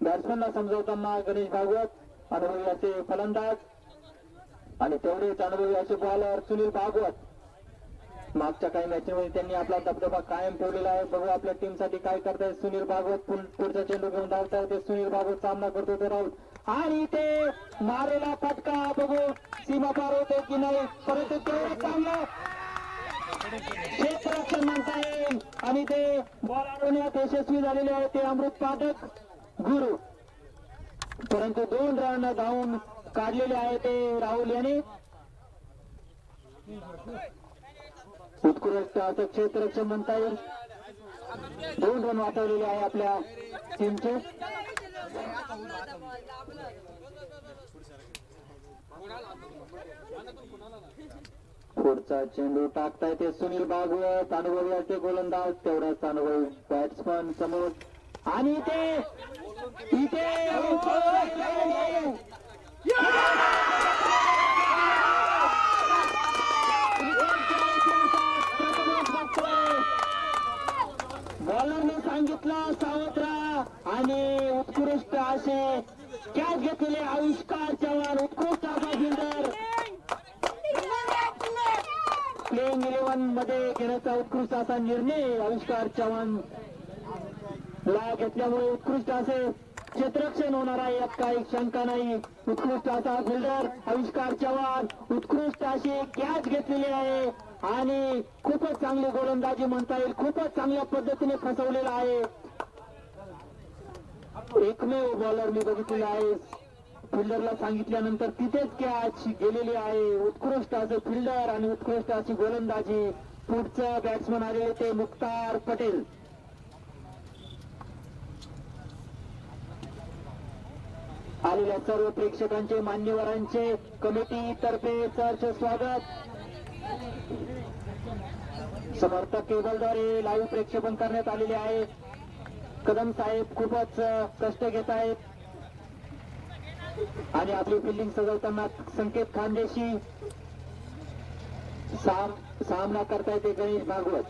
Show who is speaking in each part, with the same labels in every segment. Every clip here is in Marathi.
Speaker 1: बॅट्समॅनला समजवताना गणेश भागवत अनुभवी असे फलंदाज आणि तेवढेच अनुभवी असे बॉलर सुनील भागवत. मागच्या काही मॅचमध्ये त्यांनी आपला दबदबा कायम ठेवलेला आहे. बघू आपल्या टीमसाठी काय करताय सुनील भागवत. पुढचा चेंडू घेऊन धावताय ते सुनील भागवत सामना करतो ते राहुल. आणि ते मारेला फटका. बघू सीमा पार होते की नाही. परंतु तेवढं चांगलं क्षेत्ररक्षण म्हणता येईल. आणि ते बॉल अडवण्यात यशस्वी झालेले आहे ते अमृत पाठक. गुरु. परंतु दोन रन धावून काढलेले आहे ते राहुल यांनी. उत्कृष्ट असं क्षेत्ररक्षण म्हणता येईल दोन रन वाचवलेले आहे आपल्या टीमचे पुढचा चेंडू टाकताय ते सुनील भागवत अनुभवी असते गोलंदाज तेवढाच अनुभवी बॅट्समन समोर. आणि ते बॉलरने सांगितलं सावत्रा आणि उत्कृष्ट असे कॅच घेतलेले आविष्कार चव्हाण उत्कृष्ट असा फिल्डर प्लेइंग इलेव्हनमध्ये घेण्याचा उत्कृष्ट असा निर्णय आविष्कार चव्हाण ला घेतल्यामुळे उत्कृष्ट असे क्षेत्रक्षण होणार आहे यात काही शंका नाही. उत्कृष्ट असा फिल्डर आविष्कार चव्हाण उत्कृष्ट अशी कॅच घेतलेली आहे. आणि खूपच चांगली गोलंदाजी म्हणता येईल. खूपच चांगल्या पद्धतीने फसवलेला आहे. एकमेव बॉलर मी बघितलेला आहे. फिल्डरला सांगितल्यानंतर तिथेच कॅच गेलेली आहे. उत्कृष्ट असं फिल्डर आणि उत्कृष्ट अशी गोलंदाजी. पुढचं बॅट्समन आले ते मुक्तार पटेल. आलेल्या सर्व प्रेक्षकांचे मान्यवरांचे कमिटी तर्फे सहर्ष स्वागत. समर्थक केबलद्वारे लाईव्ह प्रेक्षेपण करण्यात आलेले आहे कदम साहेब खूपच कष्ट घेत आहेत. आणि आपली फिल्डिंग सजवताना संकेत खानदेशी. साम सामना करता येते गणेश भागवत.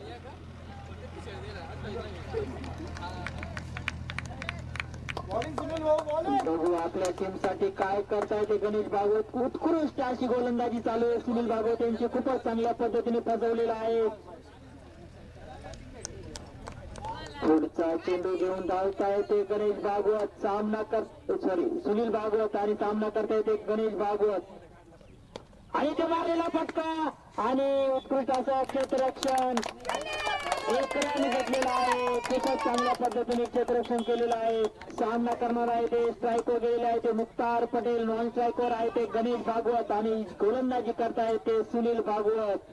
Speaker 1: बघू आपल्या टीमसाठी काय करताय ते गणेश भागवत उत्कृष्ट अशी गोलंदाजी चालू आहे. सुनील भागवत यांची खूपच चांगल्या पद्धतीने फसवलेला आहे. पुढचा चेंडू घेऊन धावता येते गणेश भागवत. सामना कर सॉरी सुनील भागवत आणि सामना करता येते गणेश भागवत. आणि ते मारलेला फटका आणि उत्कृष्ट असं क्षेत्ररक्षण एक रन घेतलेला आहे. खूपच चांगल्या पद्धतीने क्षेत्ररक्षण केलेलं आहे. सामना करणार आहे ते स्ट्राईकवर गेलेले आहे ते मुख्तार पटेल नॉन स्ट्राईकवर आहे ते गणेश भागवत आणि गोलंदाजी करताय ते सुनील भागवत.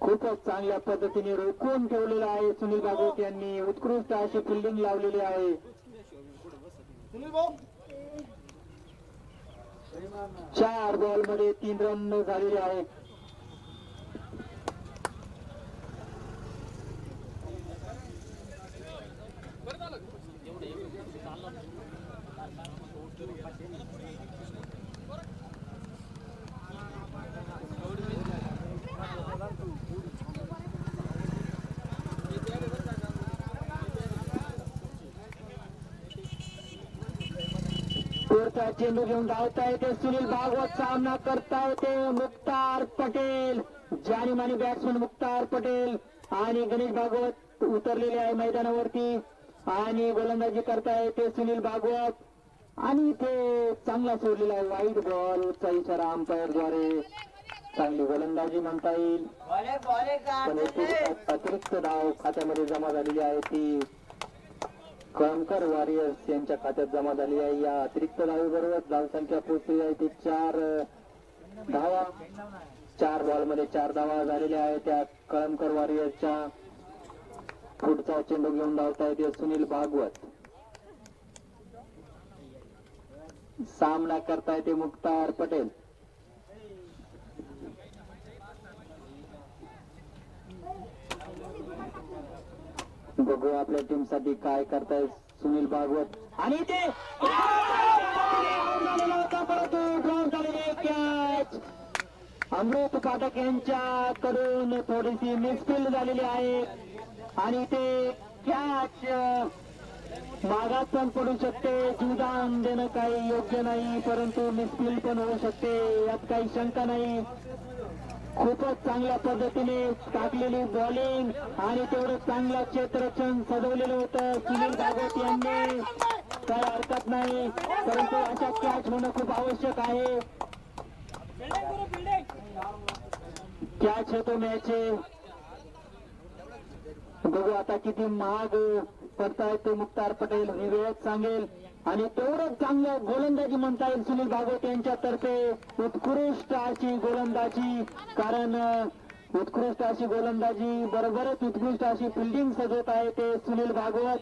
Speaker 1: खूपच चांगल्या पद्धतीने रोखून ठेवलेलं आहे सुनील भागवत यांनी. उत्कृष्ट अशी फिल्डिंग लावलेली आहे. चार बॉलमध्ये तीन रन झालेले आहेत पुढचा चेंडू घेऊन धावता येते सुनील भागवत सामना करता येते. मुख्तार पटेल जानी मानी बॅट्समन मुख्तार पटेल आणि गणेश भागवत उतरलेले आहे मैदानावरती. आणि गोलंदाजी करता येते सुनील भागवत. आणि ते चांगला सोडलेला आहे वाईट बॉलचा इशारा अंपायरद्वारे. चांगली गोलंदाजी म्हणता येईल. पण अतिरिक्त धाव खात्यामध्ये जमा झालेली आहे ती. कळमकर वॉरियर्स यांच्या खात्यात जमा झाली आहे. या अतिरिक्त धावेबरोबर धावसंख्या पोहोचली आहे. ती चार धावा. चार बॉलमध्ये चार धावा झालेल्या आहेत. त्या कळमकर वॉरियर्सच्या पुढचा चेंडू घेऊन धावता येते सुनील भागवत. सामना करता येते मुख्तार पटेल. बघू आपल्या टीमसाठी काय करताय सुनील भागवत. आणि ते अमृत पाठक यांच्याकडून थोडीशी मिसफिल्ड झालेली आहे. आणि ते कॅच मागात पण पडू शकते जीवदान देणं काही योग्य नाही परंतु मिसफील पण होऊ शकते यात काही शंका नाही. खूपच चांगल्या पद्धतीने टाकलेली बॉलिंग आणि तेवढं चांगलं क्षेत्रक्षण सजवलेलं होतं सुनील भागवत यांनी. काय हरकत नाही परंतु अशा कॅच होणं खूप आवश्यक आहे. कॅच होतो मॅच बघू आता किती महाग पडतायत ते मुक्तार पटेल. ही वेळच सांगेल. आणि तेवढंच चांगलं गोलंदाजी म्हणता येईल सुनील भागवत यांच्यातर्फे. उत्कृष्ट अशी गोलंदाजी. कारण उत्कृष्ट अशी गोलंदाजी बरोबरच उत्कृष्ट अशी फिल्डिंग सजवत आहे ते सुनील भागवत.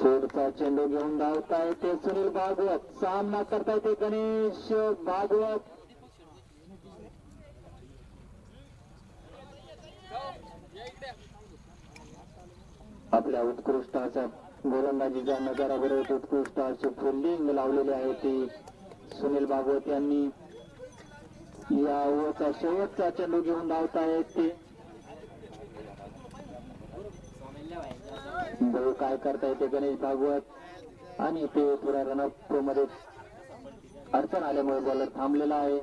Speaker 1: चोरचा चेंडू घेऊन धावत आहे ते सुनील भागवत. सामना करताय ते गणेश भागवत. आपल्या उत्कृष्टाचा गोलंदाजीच्या नजाराबरोबर उत्कृष्ट अशी फिल्डिंग लावलेली आहे ती. सुनील भागवत यांनी या ओव्हरचा शेवटचा चेंडू घेऊन धावत आहेत ते. बघू काय करता येते गणेश भागवत. आणि ते पुरा रनअपमध्ये अडचण आल्यामुळे बॉलर थांबलेला आहे.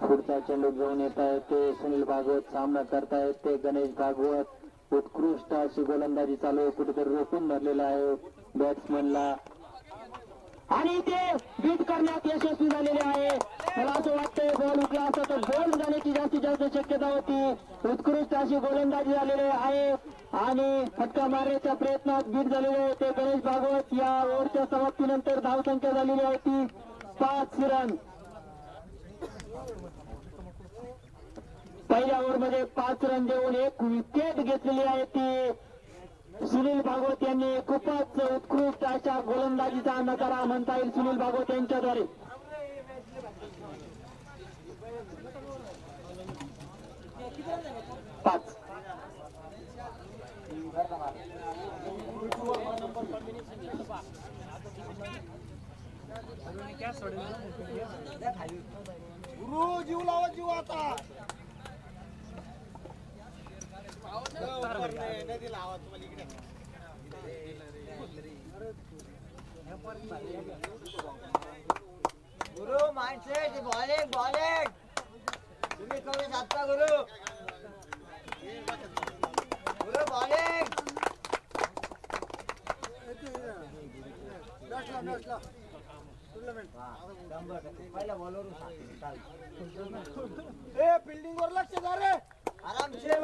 Speaker 1: पुढचा चेंडू घेऊन येत आहे ते सुनील भागवत. सामना करतायत ते गणेश भागवत. उत्कृष्ट अशी गोलंदाजी चालू आहे. कुठेतरी रोखून धरलेला आहे बॅट्समनला आणि ते बीट करण्यात यशस्वी झालेले आहे. मला असं वाटतंय बॉल उठला असता तर गोल जाण्याची जास्तीत जास्त शक्यता होती. उत्कृष्ट अशी गोलंदाजी झालेली आहे. आणि फटका मारण्याच्या प्रयत्नात बीट झालेले होते गणेश भागवत. या ओव्हरच्या समाप्तीनंतर धावसंख्या झालेली होती पाच रन. पहिल्या ओव्हरमध्ये पाच रन देऊन एक विकेट घेतलेली आहे ती. सुनील भागवत यांनी खूपच उत्कृष्ट अशा गोलंदाजीचा नकारा म्हणता येईल सुनील भागवत यांच्याद्वारे. पाच.
Speaker 2: गुरु जीव लावा जीव आता नदी लावा तुम्हाला इकडे गुरु माइंडसेट बॉलिंग बॉलिंग तुम्ही कमी साधता गुरु. गुरु बॉलिंग पहिला बॉलवर ए फिल्डिंग वर लक्ष द्या रे. आरामशीर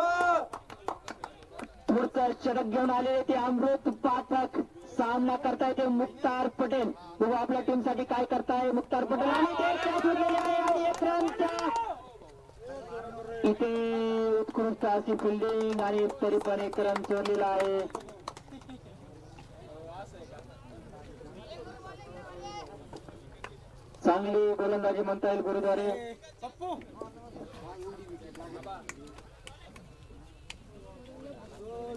Speaker 2: हो.
Speaker 1: षटक घेऊन आले ते अमृत पाठक सामना करताय ते मुक्तार पटेल. बघू आपल्या टीमसाठी काय करताय मुक्तार पटेल. आणि इथे उत्कृष्ट अशी फिल्डिंग आणि तरी पण एक रन चोरलेला आहे. चांगली गोलंदाजी म्हणता येईल गुरुद्वारे.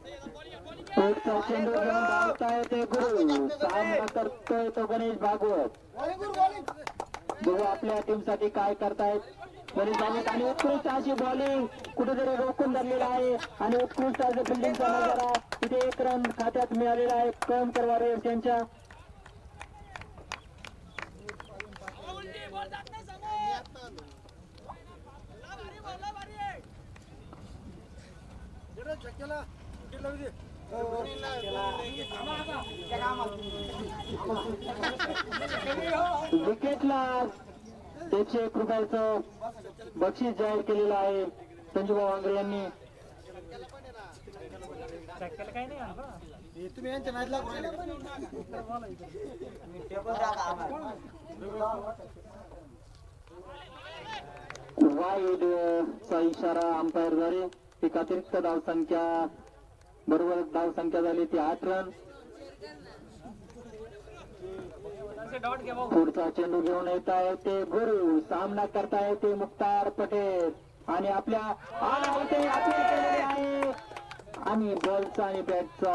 Speaker 1: पुढचा चेंडू धावताय ते गुरु. सामना करतोय तो गणेश भागवत.
Speaker 2: गुरु
Speaker 1: बघू आपल्या टीमसाठी काय करतायत. गणेश भागवत आणि उत्कृष्ट अशी बॉलिंग कुठेतरी रोखून धरलेला आहे. आणि उत्कृष्ट असं फिल्डिंगचा नजारा तिथे एक रन खात्यात मिळालेला आहे. कम करवा यांच्या
Speaker 2: चक्केला
Speaker 1: विकेटला एकशे एक रुपयाचं बक्षीस जाहीर केलेलं आहे. संजूभाऊ वांगरे यांनी.
Speaker 2: हे तुम्ही यांच्या
Speaker 1: वाईड चा इशारा अंपायरद्वारे एक अतिरिक्त धावसंख्या बरोबर धावसंख्या झाली ती आठ रन पुढचा चेंडू घेऊन येत आहे ते गुरु सामना करताय ते मुक्तार पटेल. आणि आपल्या आणि बॉलचा आणि बॅटचा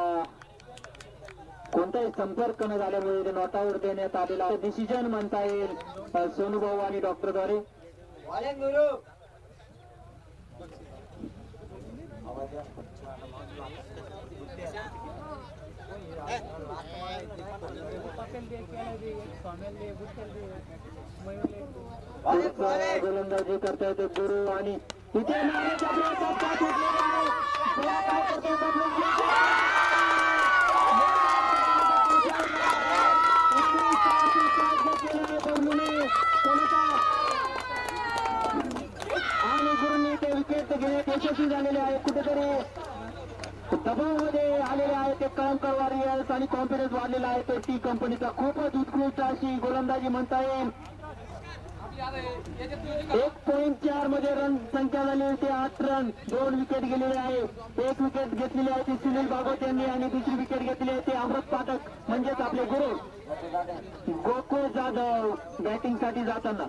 Speaker 1: कोणताही संपर्क न झाल्यामुळे ते नॉट देण्यात आलेला डिसिजन म्हणता येईल अ, सोनूभाऊ आणि डॉक्टरद्वारे
Speaker 2: वालेन गुरु वालेन
Speaker 1: पुढचा
Speaker 2: वालेन
Speaker 1: गोलंदाजी करता ते गुरु आणि इथे मारण्याचा प्रयत्न पाठ उठलेला आहे. बोला काय करतोय बबलू? बबलूने कोणता आणि गुरुंनी ते विकेट घेण्यात यशस्वी झालेले आहे कुठेतरी. दबावमध्ये आलेले आहे ते कळंकर वॉरियर्स आणि कॉन्फिडन्स वाढलेला आहे. तर टी कंपनीचा खूपच उत्कृष्ट अशी गोलंदाजी म्हणता येईल. एक पॉईंट चारमध्ये रन संख्या झाली होती आठ रन दोन विकेट गेलेले आहे. एक विकेट घेतलेली आहे ती सुनील भागवत यांनी आणि दुसरी विकेट घेतली आहे ते अमृत पाठक म्हणजेच आपले गुरु. गोकुळ जाधव बॅटिंगसाठी जाताना.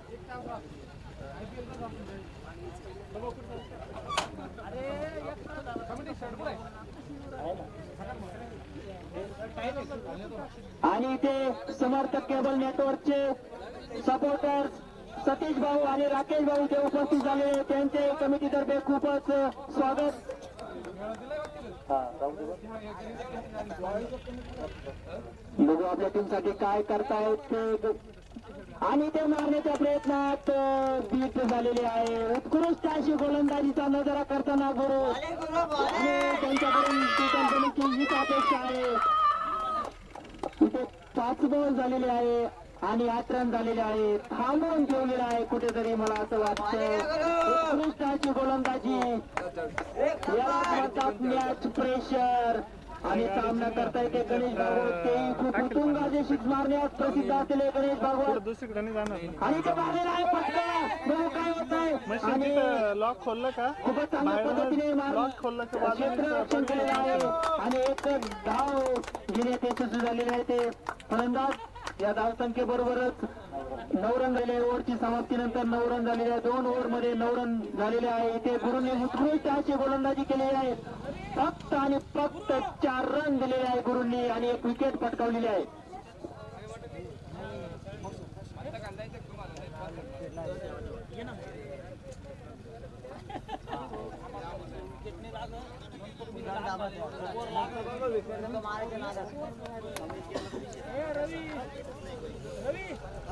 Speaker 1: आणि इथे समर्थक केबल नेटवर्कचे सपोर्टर्स सतीश भाऊ आणि राकेश भाऊ जे उपस्थित झाले. त्यांचे कमिटीतर्फे खूपच स्वागत. बघू आपल्या टीमसाठी काय करतायत ते. आणि ते मारण्याच्या प्रयत्नात बीट झालेले आहे. उत्कृष्ट अशी गोलंदाजीचा नजरा करताना गुरु. त्यांच्याकडून हीच अपेक्षा आहे. इथे पाच बॉल झालेले आहे आणि आठ रन झालेले आहे. थांबवून ठेवलेला आहे कुठेतरी मला असं वाटतं. उत्कृष्ट अशी गोलंदाजी. याला म्हणतात मॅच प्रेशर आणि सामना करता येते गणेश भागवत. तेही खूप उत्तुंग असे सिक्स मारण्यास प्रसिद्ध असलेले गणेश भागवत.
Speaker 3: दुसरीकडे जाणार.
Speaker 1: आणि ते मारलेला आहे पटका बघू काय होत आहे आणि
Speaker 3: लॉक खोललं का?
Speaker 1: खूपच चांगल्या पद्धतीने
Speaker 3: लॉक खोललं की? बाजूला
Speaker 1: क्षेत्ररक्षण केलेलं आहे. आणि एक धाव. घेण्यात यशस्वी झालेले आहे ते फलंदाज. या धावसंख्येबरोबरच नऊ रन झाले ओव्हरची समाप्तीनंतर नऊ रन झालेले आहे दोन ओव्हरमध्ये नऊ रन झालेले आहे. इथे गुरुने उत्कृष्ट अशी गोलंदाजी केलेली आहे. फक्त आणि फक्त चार रन दिलेले आहे गुरुंनी आणि एक विकेट पटकावलेली आहे.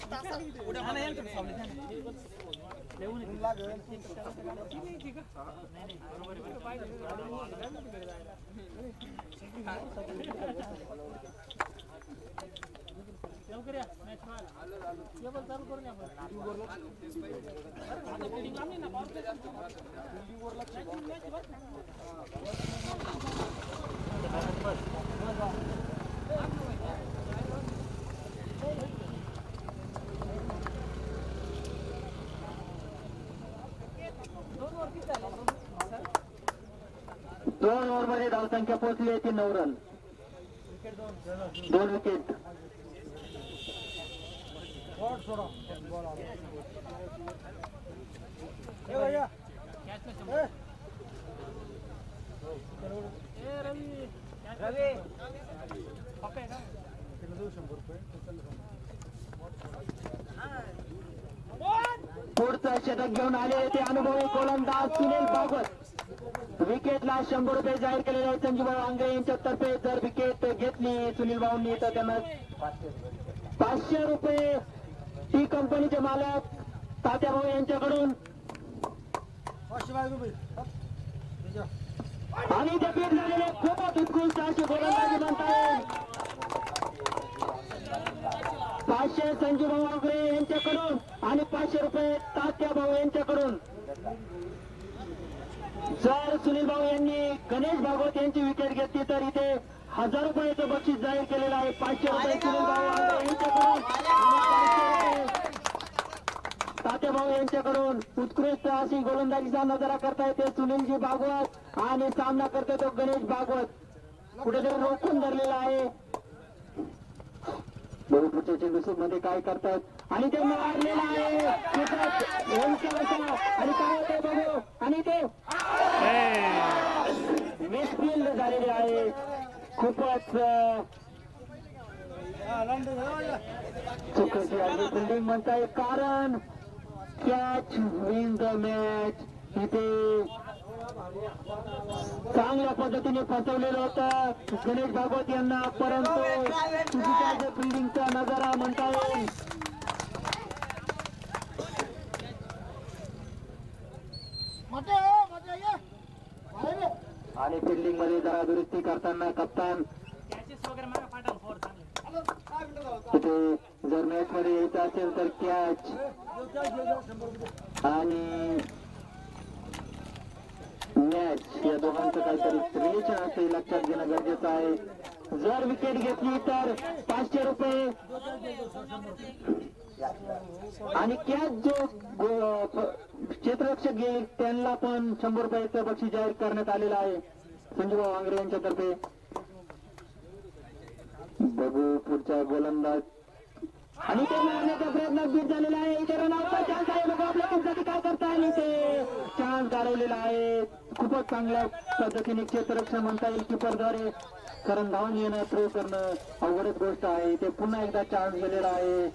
Speaker 1: दोन ओव्हर मध्ये धावसंख्या पोहोचली आहे ती नऊ रन दोन विकेट पुढचं षटक घेऊन आले ते अनुभवी गोलंदाज सुनील भागवत. विकेटला शंभर रुपये जाहीर केलेले आहेत. संजूभाऊ आंग्रे यांच्या तर्फे जर विकेट घेतली सुनील भाऊंनी तर त्यांना पाचशे रुपये टी कंपनीचे मालक तात्या भाऊ यांच्याकडून. आणि ते बीट झालेले खूपच उत्कृष्ट अशी गोलंदाजी म्हणतात पाचशे संजूभाऊ आंग्रे यांच्याकडून आणि पाचशे रुपये तात्या भाऊ यांच्याकडून. जर सुनील भाऊ यांनी गणेश भागवत यांची विकेट घेतली तर इथे हजार रुपयाचं बक्षीस जाहीर केलेलं आहे. पाचशे रुपये सुनील भाऊ तात्या भाऊ यांच्याकडून उत्कृष्ट अशी गोलंदाजीचा नजारा करता येते. सुनीलजी भागवत आणि सामना करतो तो गणेश भागवत. कुठेतरी रोखून धरलेला आहे. मध्ये काय करतात? आणि ते मारलेला आहे. आणि काय होतंय बघू? आणि ते मिसफिल्ड आहे खूपच चुकीची आहे म्हणताय कारण कॅच विन द मॅच इथे चांगल्या पद्धतीने फसवलेलं होतं गणेश भागवत यांना परंतु बिल्डिंगचा फिल्डिंगचा नजारा म्हणता येईल
Speaker 2: मटे
Speaker 1: आणि फिल्डिंगमध्ये जरा दुरुस्ती करताना कप्तान तिथे जर मॅच मध्ये यायचं असेल तर कॅच आणि मॅच या दोघांचं काहीतरी रिलेशन असेल लक्षात घेणं गरजेचं आहे. जर विकेट घेतली तर पाचशे रुपये. आणि कॅच जो क्षेत्ररक्षक घेईल त्यांना पण शंभर रुपयाचं बक्षीस जाहीर करण्यात आलेलं आहे. संजूभाऊ वांगरे यांच्यातर्फे. बघू पुढचा गोलंदाज. आणि ते मारण्याचा प्रयत्न बीट झालेला आहे. रनआउटचा चान्स आहे. बघू आपल्या टीमसाठी काय करता येईल ते. चान्स गारवलेला आहे. खूपच चांगल्या पद्धतीने क्षेत्ररक्षण म्हणता येईल किपरद्वारे कारण धावून येणं थ्रो करणं अवघडच गोष्ट आहे. इथे पुन्हा एकदा चान्स गेलेला आहे.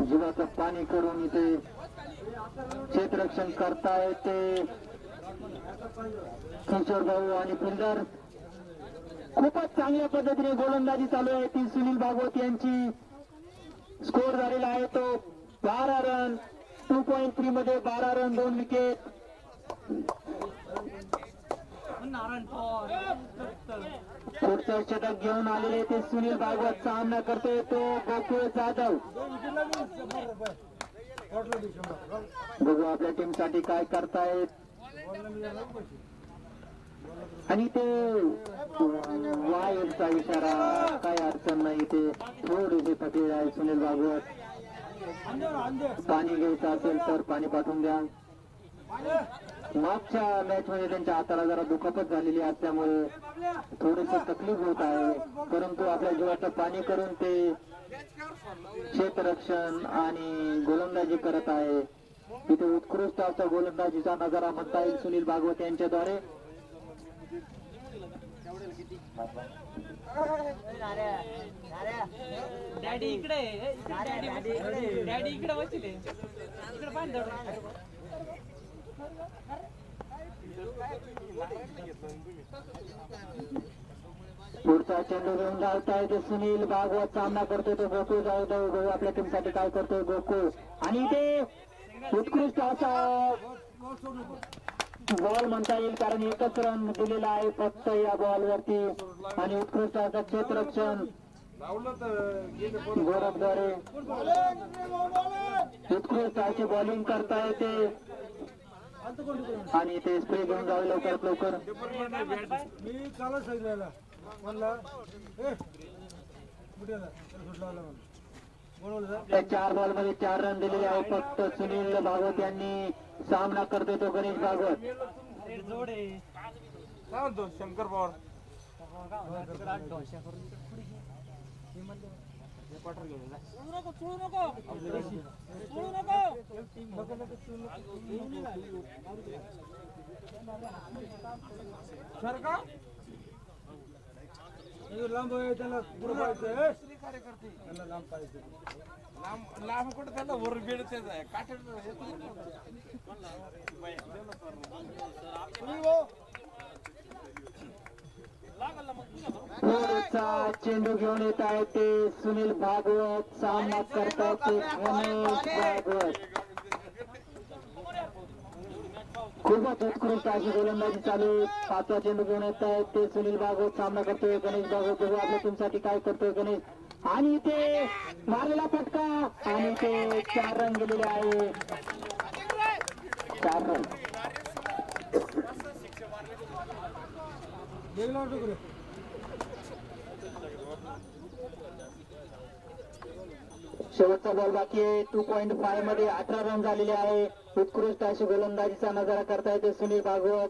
Speaker 1: जीवाचं पाणी करून इथे क्षेत्ररक्षण करतायत ते किशोर भाऊ आणि फिल्डर खूपच चांगल्या पद्धतीने गोलंदाजी चालू आहे. ती सुनील भागवत यांची स्कोर झालेला आहे तो बारा रन टू पॉईंट थ्री मध्ये बारा रन दोन विकेट पुढचं षटक घेऊन आलेले ते सुनील भागवत सामना करतोय तो गोकुळ जाधव. बघू आपल्या टीमसाठी काय करतायत. आणि ते वायरचा इशारा काय अडचण नाही ते थोडेसे थकले आहे सुनील भागवत. पाणी घ्यायचं असेल तर पाणी पाठवून द्या. मागच्या मॅच मध्ये त्यांच्या हाताला जरा दुखापत झालेली असल्यामुळे थोडीशी तकलीफ होत आहे. परंतु आपल्या जीवाचं पाणी करून ते क्षेत्ररक्षण आणि गोलंदाजी करत आहे. इथे उत्कृष्ट असा गोलंदाजीचा नजारा म्हणता येईल सुनील भागवत यांच्याद्वारे.
Speaker 4: डॅडी इकडे डॅडी बसले. डॅडी इकडे बसले इकडे पाणी दडलं.
Speaker 1: पुढचा चेंडू घेऊन धावताय ते सुनील भागवत सामना करतोय तो गोकुळ जाधव बघू आपल्या टीमसाठी काय करतोय? गोकुळ. आणि ते उत्कृष्ट असा
Speaker 2: बॉल
Speaker 1: म्हणता येईल कारण एकच रन दिलेला आहे फक्त या बॉल वरती. आणि उत्कृष्ट असा क्षेत्ररक्षण. गोरखद्वारे उत्कृष्ट अशी बॉलिंग करता येते आणि ते स्प्रे घेऊन जावे लवकरात लवकर.
Speaker 2: मी कालच सांगितलेला. म्हणला
Speaker 1: चार बॉलमध्ये चार रन दिलेले आहे फक्त सुनील भागवत यांनी. सामना करतोय तो गणेश भागवत.
Speaker 3: काय म्हणतो? शंकर पवार.
Speaker 4: चोळू नको चोळू नको. चोळू नको.
Speaker 2: सर का लांब त्याला त्याला लांब पाहिजे
Speaker 3: लांब लांब कुठं त्याला वर बेड त्याचा आहे
Speaker 1: पुढचा चेंडू घेऊन येत आहे ते सुनील भागवत. सामना करतात ते गणेश भागवत. खूपच उत्कृष्ट अशी गोलंदाजी चालू पाचवा चेंडू घेऊन येत आहेत ते सुनील भागवत. सामना करतोय गणेश भागवत. बघू आपल्या टीमसाठी काय करतोय गणेश. आणि ते मारलेला फटका. आणि ते चार रन गेलेले आहे. चार रन
Speaker 2: वेगळा वाटतो कुठे
Speaker 1: शेवटचा बॉल बाकी आहे. टू पॉईंट फायमध्ये अठरा रन झालेले आहे. उत्कृष्ट अशी गोलंदाजीचा नजारा करता येते सुनील भागवत.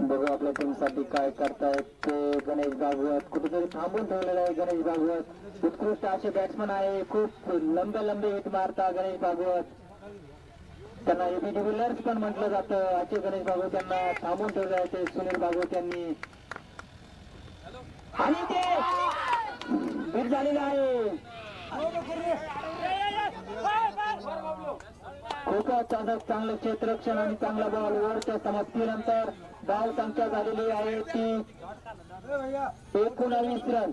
Speaker 1: बघू आपल्या टीमसाठी काय करतायत ते गणेश भागवत. कुठेतरी थांबून ठेवलेला आहे गणेश भागवत. उत्कृष्ट असे बॅट्समन आहे. खूप लंबे लंबे हिट मारता गणेश भागवत. त्यांना एबीडी विलर्स पण म्हटलं जातं. असे गणेश भागवत यांना थांबून ठेवले आहे. ते सुनील भागवत यांनी. आणि ते भेट झालेलं आहे. खूपच चांगलं चांगलं क्षेत्ररक्षण आणि चांगला बॉल ओव्हरच्या समाप्तीनंतर धाव संख्या झालेली आहे ती एकोणावीस रन.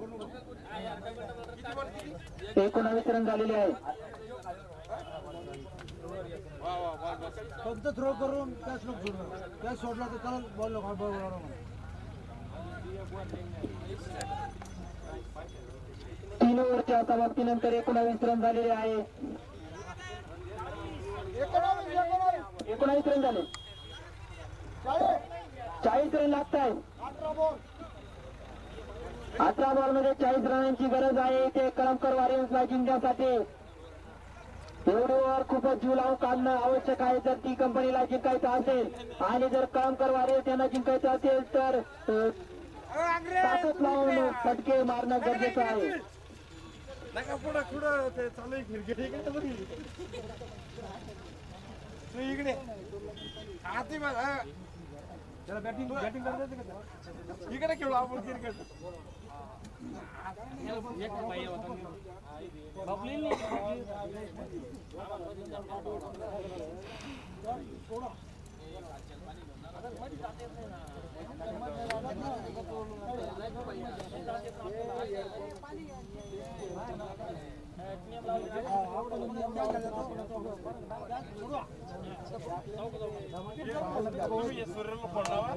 Speaker 1: एकोणावीस रन झालेले आहे.
Speaker 2: फक्त थ्रो करून कॅच नको सोडणार कॅच सोडला तर त्याला बॉल म्हणा
Speaker 1: तीन ओव्हरच्या समाप्तीनंतर एकोणावीस रन झालेले आहे. एकोणावीस रन झाले. चाळीस रन लागत आहे अठरा बॉलमध्ये चाळीस रनांची गरज आहे. ते कळमकर वॉरियर्सला जिंकण्यासाठी. एवढी ओव्हर खूपच जीव लावून काढणं आवश्यक आहे. जर ती कंपनीला जिंकायचं असेल आणि जर कळमकर वॉरियर्स यांना जिंकायचं असेल तर ताकद लावून फटके मारणं गरजेचं आहे.
Speaker 3: इकडे. हाती
Speaker 2: बॅटिंग बॅटिंग?
Speaker 3: इकडे खेळू आपण क्रिकेट तुम्ही सूर्याला फोन लावा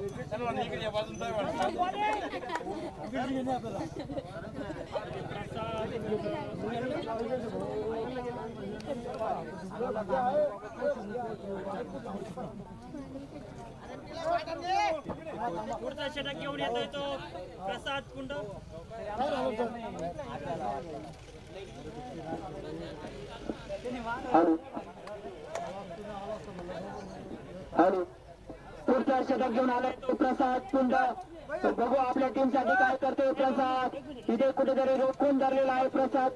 Speaker 5: पुढचा षटक घेऊन येतोय तो प्रसाद कुंड
Speaker 1: हॅलो पुढचा षटक घेऊन आला तो प्रसाद कुंड. तर बघू आपल्या टीमसाठी काय करतोय प्रसाद. इथे कुठेतरी रोखून धरलेला आहे प्रसाद.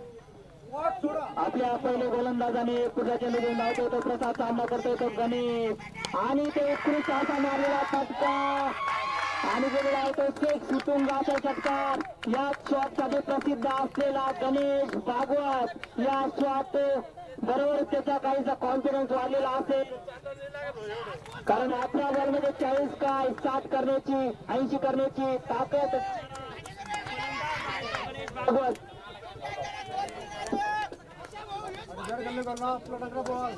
Speaker 1: आपल्या पहिले गोलंदाजाने पुढचा चेंडू घेऊन धावतोय तो प्रसाद. सामना करतोय तो गणेश. आणि ते उत्कृष्ट असा मारलेला फटका. आणि गेलेला आहे तो शेख सुतुंगाचा षटकार या शॉटसाठी प्रसिद्ध असलेला गणेश भागवत या शॉट बरोबर त्याचा काहीसा कॉन्फिडन्स वाढलेला असेल. कारण आपल्या बॉलमध्ये चाळीस काय साठ करण्याची ऐंशी करण्याची ताकद. भागवत.
Speaker 2: बॉल.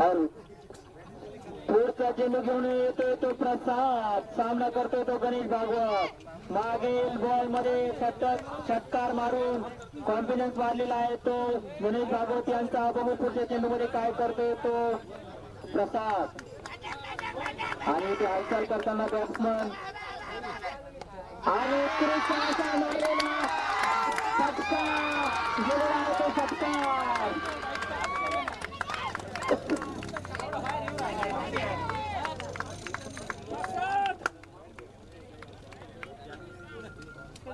Speaker 1: हॅलो पुढचा चेंडू घेऊन येतोय तो प्रसाद. सामना करतोय तो गणेश भागवत. मागील बॉलमध्ये सतत षटकार मारून कॉन्फिडन्स वाढलेला आहे तो. गणेश भागवत यांचा बघू पुढच्या चेंडू मध्ये काय करतोय तो प्रसाद. आणि ते हालचाल करताना बॅट्समन आणि कृष्णाचा मारलेला षटकार गेलेला आहे तो षटकार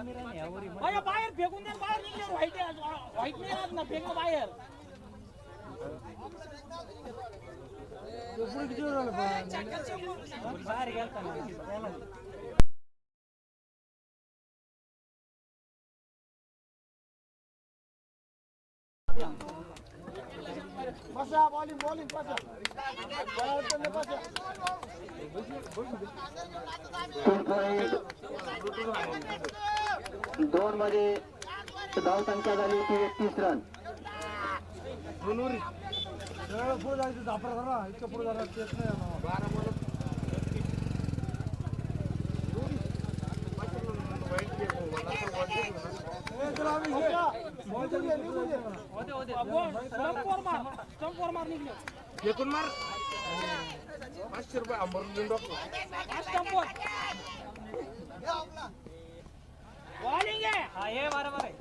Speaker 5: बाहेर फेकून दे बाहेर निघले व्हाईट व्हाईट नाही राहत ना फेकलं बाहेर बाहेर. गेलता
Speaker 2: बसा बॉलिंग बॉलिंग बसा. पाशा
Speaker 1: बसा. दोन मध्ये धाव संख्या झाली ती एकतीस रन.
Speaker 3: एकूण मार. पाचशे रुपये आंबरून देऊन टाकतो.
Speaker 5: स्टंपवर बॉलिंग आहे.
Speaker 4: हा हे बरोबर आहे.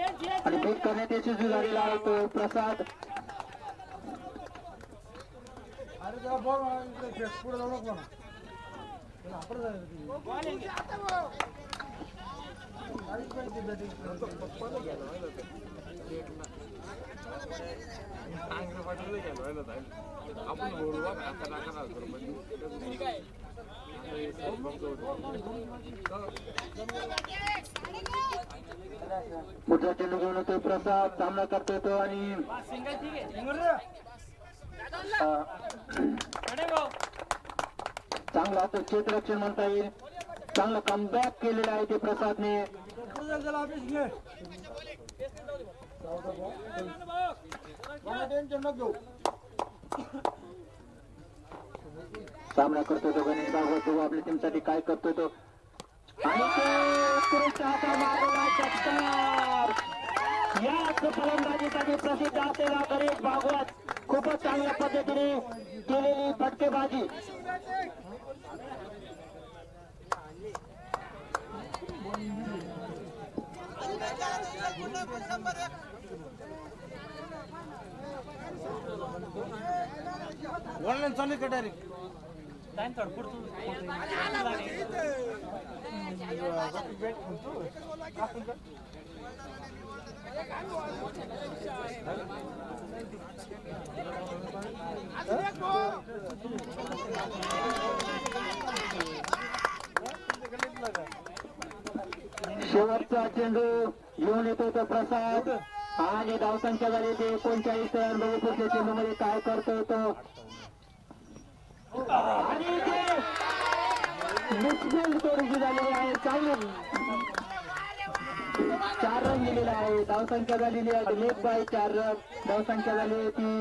Speaker 5: ये जे
Speaker 1: आणि बीट करण्यात यशस्वी झालेला आहे तो प्रसाद.
Speaker 2: अरे त्याला बॉल पुढे जाऊ नको आपण जायचं
Speaker 1: मोठा चेंडू घेऊन येतोय प्रसाद सामना करतो तो आणि चांगला असं क्षेत्ररक्षण म्हणता येईल. चांगला कमबॅक केलेलं आहे ते प्रसादने
Speaker 2: पुढे जायचं त्याला अभ्यास घे मला टेन्शन नको घेऊ
Speaker 1: सामना करतो तो गणेश भागवत तो आपल्या टीमसाठी काय करतोय तो. आणि याच फलंदाजीसाठी प्रसिद्ध असलेला गणेश भागवत खूपच चांगल्या पद्धतीने केलेली फटकेबाजी
Speaker 2: ऑनलाईन चालू का डायरेक्ट
Speaker 4: टाइम थोडं पुढचं
Speaker 1: शेवटचा चेंडू घेऊन येतो तो प्रसाद. आणि धावसंख्या झाली ते एकोणचाळीस रन बघू पुढच्या चेंडू मध्ये काय करतो तो? आणि ते मिसफिल्ड झालेली आहे. चांगली. चार रन दिलेला आहे धावसंख्या झालेली आहे लेफ्ट बाय चार रन. धावसंख्या झाली आहे ती